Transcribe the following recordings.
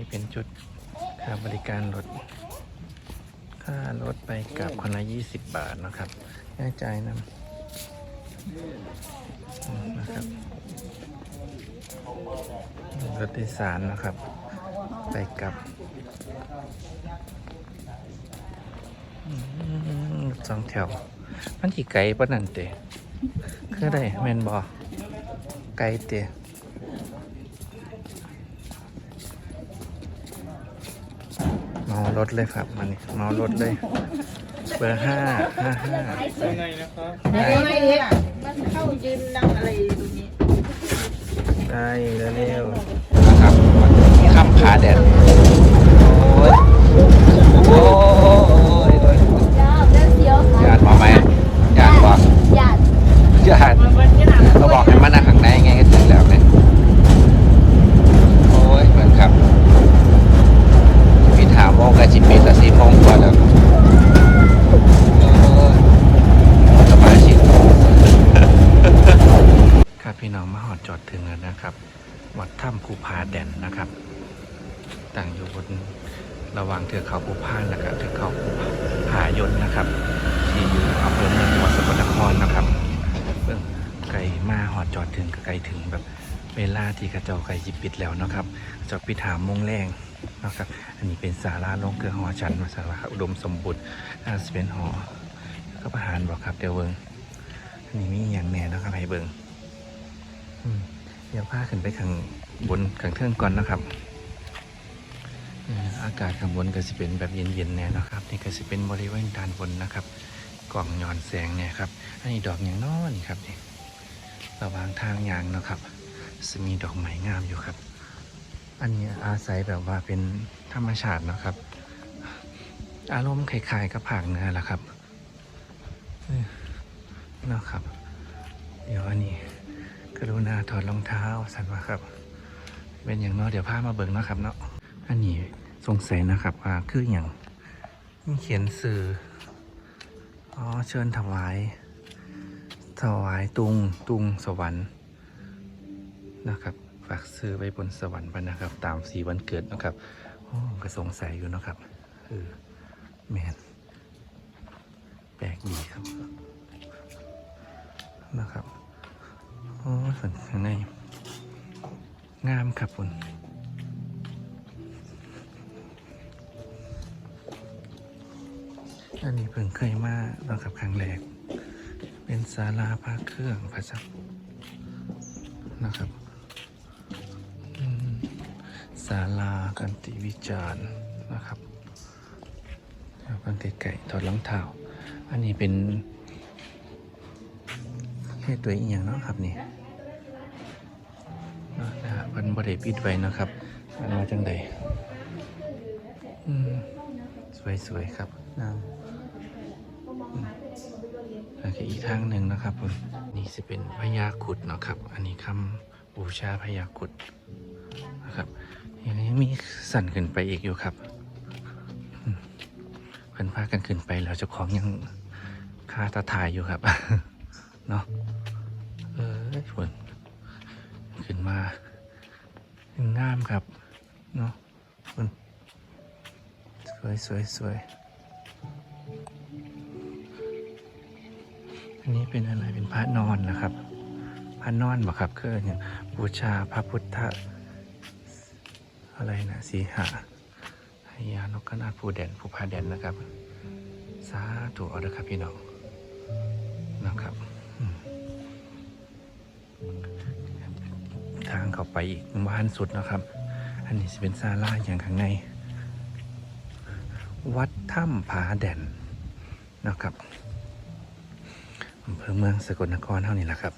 นี่เป็นจุดค่าบริการรถ ค่ารถไปกลับคนละ20บาทนะครับแน่ใจายนำอืมนะครับรถโดยสารนะครับ ไปกลับสองแถว มันที่ไกลปะนั่นเตะคือได้แมนบอไกลเตะ มารถเลยครับมันนี่เมารถเลย เบอร์ห้าห้าห้ายังไงนะครับไม่ไม่เล็กมันเข้ายืนนั่งอะไรตรงนี้ได้เร็วๆนะครับข้ามผาแดดโอ้ยโอ้ยโอ้ย จ้าเดินเสียว ญาติมาไหมญาติบอก หยาด ญาติเราบอกให้มานั่งข้างในไงก็ถึงแล้วเนี่ยโอ้ยเหมือนครับพี่ถามโมงกับจิปิดละสี่โมงกว่าแล้วโอ้ยสบายชิด ครับพี่น้องมาหอดจอดถึงแล้วนะครับ วัดถ้ำภูผาแดนนะครับตั้งอยู่บนระหว่างเทือกเขาภูพานและก็เทือกเขาภูผายนนะครับ ที่อยู่อำเภอเมืองจังหวัดสกลนครนะครับเบิ่งไกลมาหอดจอด ถึงแบบเวลาที่กระเจ้าไก่ยิบปิดแล้วนะครับเจอปิดหามมงแรงนะครับ อันนี้เป็นศาลาลงเกลือหอชันมาศาลาอุดมสมบูรณ์น่าจะเป็นหอก็ประหารบอกครับเดี๋ยวเบิงอันนี้มีอย่างแน่นะครับให้เบิงเดี๋ยวพาขึ้นไปข้างบนข้างเทิงก่อนนะครับอากาศข้างบนก็จะเป็นแบบเย็นๆแน่นะครับ นี่ก็จะเป็นบริเวณด้านบนนะครับ กล่องย่อนแสงเนี่ยครับ อันนี้ดอกอย่างน้อนี่ครับนี่ ระหว่างทางยางนะครับจะมีดอกไม้งามอยู่ครับ อันนี้อาศัยแบบว่าเป็นธรรมชาตินะครับ อารมณ์คล้ายๆกับผากเนือแหละครับเนาะครับ เดี๋ยวอันนี้กรุณาถอดรองเท้าสันว่าครับ เป็นอย่างเนาะเดี๋ยวพามาเบิ่งเนาะครับเนาะอันนี้สงสัยนะครับว่าคืออย่างเขียนสื่ออ๋อเชิญถวาย ถวายตุงตุงสวรรค์นะครับ ฝากซื้อไว้บนสวรรค์ไปนะครับ ตามสีวันเกิดนะครับอ๋อก็สงสัยอยู่นะครับเออแมนแปลกดีครับนะครับโอ้ส่วนข้างในงามครับคุณอันนี้เพิ่งเคยมาเรากับครั้งแรก เป็นศาลาพระเครื่องพระจักนะครับศาลากันติวิจารณ์นะครับเดี๋ยวกันไก่ถอดรองเท้าอันนี้เป็นเฮ็ดตัวอีกอย่างเนาะครับนี่นะนะฮะมันบริปิดไว้นะครับมันมาจังใดสวยๆครับงามอืมโอีกทางหนึ่งนะครับผมนี่จะเป็นพญาครุดเนาะครับ อันนี้คำบูชาพญาครุดนะครับยังยังมีสั่นขึ้นไปอีกอยู่ครับเพิ่นพากันขึ้นไปแล้วเจ้าของยังคาตาถ่ายอยู่ครับเนาะเออฝนขึ้นมางงามครับเนาะฝนสวยสวยสวย อันนี้เป็นอะไรเป็นพระนอนนะครับ พระนอนบ่ครับคืออย่างบูชาพระพุทธ อะไรนะสีหาหายานกนาดผู้แดนผู้พาแดนนะครับ สาธุเอาเด้อครับพี่น้องนะครับ ทางเข้าไปอีกบ้านสุดนะครับ อันนี้จะเป็นซาลาอย่างข้างใน วัดถ้ำผาแด่นนะครับ อำเภอเมืองสกลนครเท่านี้แหละครับ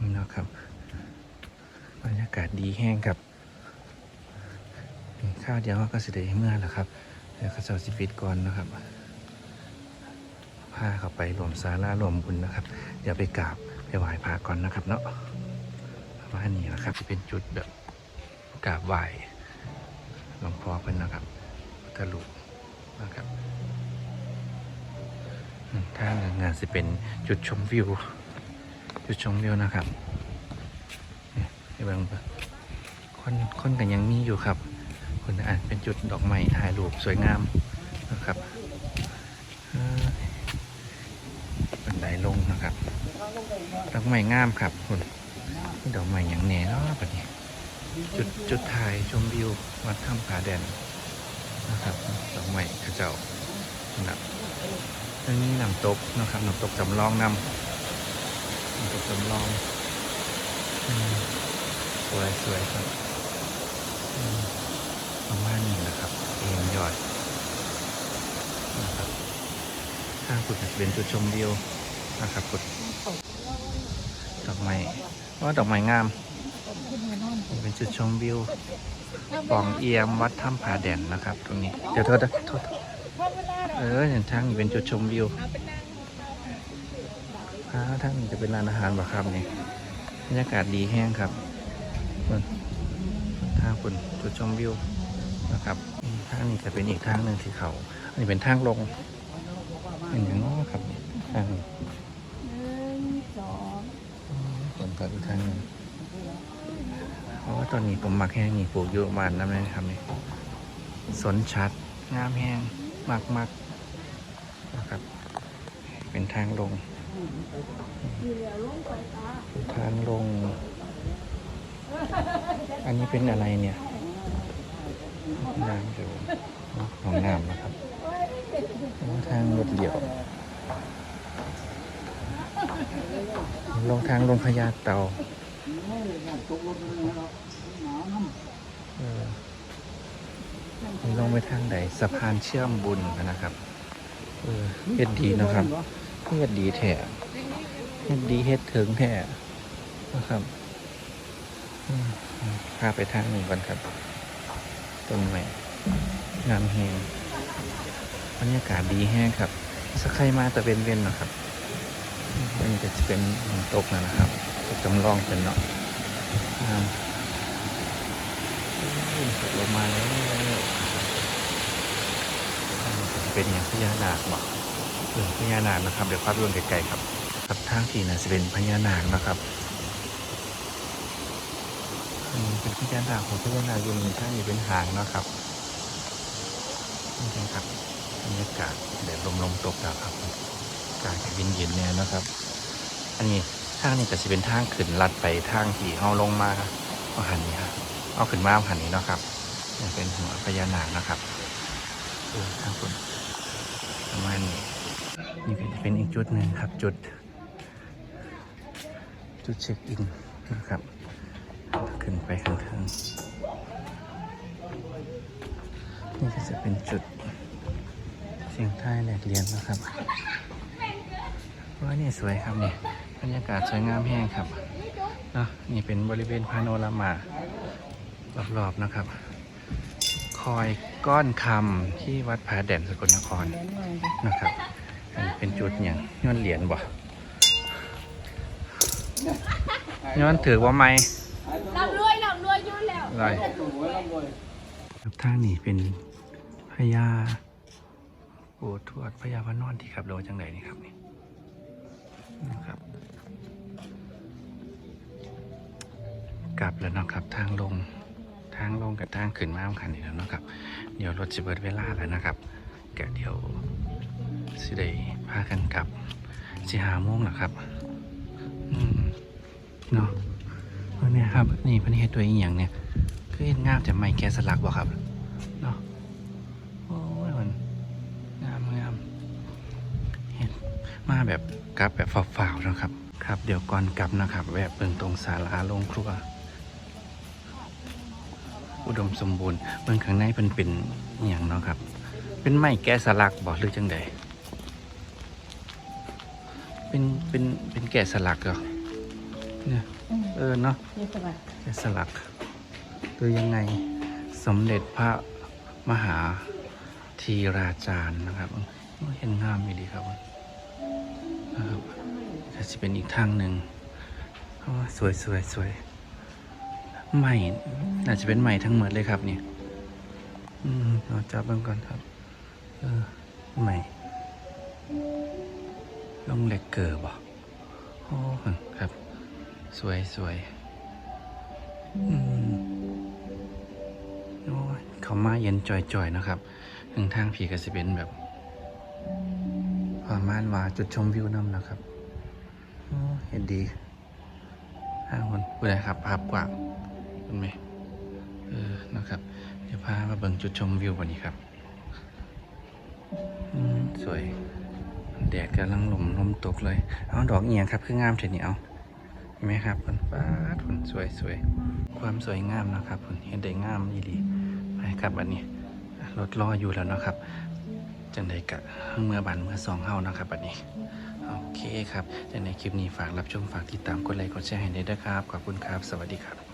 นี่นะครับบรรยากาศดีแห้งครับข้าวเดียวก็สิได้เมื่อแล้วครับเดี๋ยวเขาจะสิปิดก่อนนะครับพาเข้าไปรวมสาระรวมบุญนะครับเดี๋ยวไปกราบไปไหว้พระก่อนนะครับเนาะประมานี้นะครับจะเป็นจุดแบบกราบไหว้หลวงพ่อเพิ่นนะครับพุทธลูกนะครับ อืมถ้างานจะเป็นจุดชมวิว จุดชมวิวนะครับนี่บิ่งคนคนกันยังมีอยู่ครับคนอ่านเป็นจุดดอกไม้ถ่ายรูปสวยงามนะครับบันไดลงนะครับ ดอกไม้งามครับคุณนี่ดอกไม้อย่างแน่เนาะแบบนี้จุดจุดถ่ายชมวิววัดถ้ำผาแดนนะครับดอกไม้กระเจ้านะครับ องนี้น้ำตกนะครับน้ำตกจำลองนำน้ำตกจำลองสวยสวยครับประมาณนี้นะครับเอ็นยอดนะครับข้างสุดจะเป็นจุดชมวิวนะครับกุดดอกไม้ว่าดอกไม้งาม เป็นจุดชมวิวป่องเอียมวัดถ้ำผาแดนนะครับ ตรงนี้ เดี๋ยวโทษนะโทษ เอออย่างทางนี้เป็นจุดชมวิวอ่าทางนี้จะเป็นร้านอาหารบ่ครับนี่บรรยากาศดีแห้งครับเบิ่งทางคุณจุดชมวิวนะครับอืมทางนี้จะเป็นอีกทางหนึ่งที่เขา อันนี้เป็นทางลงเป็นอย่างน้อครับนี่ทางนี้หนึ่งสองคนก็อีกทางหนึ่งเพราะว่าตอนนี้ผมมักแห้งนี่ปลูกอยู่บ้านน้ำนะครับนี่สนชัดงามแห้งมากมากๆนะครับ เป็นทางลง ทางลง อันนี้เป็นอะไรเนี่ยน้ำอยู่ของน้ำนะครับ ทางรถเดี่ยว ลงทางลงพญาเต่าลงไปทางไหนสะพานเชื่อมบุญนะครับ เออเฮ็ดดีนะครับ เฮ็ดดีแท้เฮ็ดดีเฮ็ดถึงแท้นะครับพาไปทางหนึ่งก่อนครับต้นไม้งามแหงบรรยากาศดีแห้งครับสักใครมาแต่เป็นเว้นนะครับอันนี้ก็จะเป็นตกนะนะครับตกจำลองเป็นเนาะตกลงมาแล้วเป็นอย่างพญานาคเนาะเออพญานาคนะครับ เดี๋ยวภาพรวมไกลๆครับ ครับทางที่นะจะเป็นพญานาคนะครับอันนี้เป็นพญานาคของพญานาคอยู่ในท่านี้เป็นหางนะครับนี่ครับบรรยากาศแดดลมๆตกแล้วครับอากาศเย็นๆแน่นะครับ อันนี้ทางนี้ก็จะเป็นทางขึ้นลัดไปทางที่เฮาลงมาเอาหันนี้ครับเอาขึ้นมาเอาหันนี้เนาะครับนี่เป็นหัวพญานาคนะครับเออทางคุณประมาณนี้ นี่ก็จะเป็นอีกจุดหนึ่งครับจุด จุดเช็คอินนะครับ ขึ้นไปข้างๆนี่ก็จะเป็นจุดเสียงท้ายแหลกเลียนนะครับว่านี่สวยครับเนี่ยบรรยากาศสวยงามแห้งครับเนาะนี่เป็นบริเวณพาโนรามารอบๆนะครับ คอยก้อนคำที่วัดผาแด่นสกลนครนะครับ เป็นจุดอย่างย้อนเหรียญบ่ย้อนถือว่าไม่ลำรวยลำรวยอยู่แล้วไรครับทางนี้เป็นพญาปูทวดพญาพระนอนที่ขับโลจังไหนนี่ครับนี่นะครับกลับแล้วเนาะครับทางลงทางลงกับทางขึ้นมาคันนี้แล้วเนาะครับ เดี๋ยวรถจะเบิดเวลาแล้วนะครับแกเดี๋ยว สิได้พากันกลับสิหาโมงแล้วครับ อืมเนาะเออเนี่ยครับ นี่เพันเฮ็ดตัวอีหยังเนี่ยคือเฮ็ดงามแต่ไม่แกสลักบ่ครับเนาะโอ้ยมันงามงามเฮ็ดมาแบบกลับแบบฝ่าวๆนะครับ ครับ เดี๋ยวก่อนกลับนะครับแวะเบิ่งตรงศาลาโรงครัวอุดมสมบูรณ์เบิ่งข้างในเป็นเป็นอย่างเนาะครับ เป็นไม้แกะสลักบ่หรือจังใด เป็นเป็นเป็นแกะสลักเหรอเนี่ยเออเนาะนี่สบายแกะสลักตัวยังไงสมเด็จพระมหาทีราจารย์นะครับโอ้ยเห็นงามอีดีครับนะครับก็จะเป็นอีกทางหนึ่งโอ้ยสวยสวยสวยใหม่น่าจะเป็นใหม่ทั้งหมดเลยครับเนี่ยอืมเราจับเบิ่งก่อนครับ เออใหม่ ลงเหล็กเกิร์บ่โอ้ครับ สวยสวยอืมเขามาเย็นจ่อยๆนะครับถึงทางผีก็สิเป็นแบบประมาณว่าจุดชมวิวน้ำนะครับโอ้เห็นดีห้าคนผู้ใดครับ ภาพกว้างเห็นไหมเออนะครับ เดี๋ยวพามาเบิ่งจุดชมวิววันนี้ครับอืมสวย แดดกำลังลมลมตกเลย เอาดอกเอียงครับ คืองามเฉยนี่เอาเห็นไหมครับคนฟ้าคนสวยสวยความสวยงามนะครับคนเห็นได้งามอีหลีไปครับวันนี้รถรออยู่แล้วนะครับจังใดกะเมื่อบันเมื่อสองเฮานะครับวันนี้โอเคครับจังในคลิปนี้ฝากรับชมฝากติดตามกดไลค์กดแชร์ให้ได้ด้วยครับขอบคุณครับ สวัสดีครับ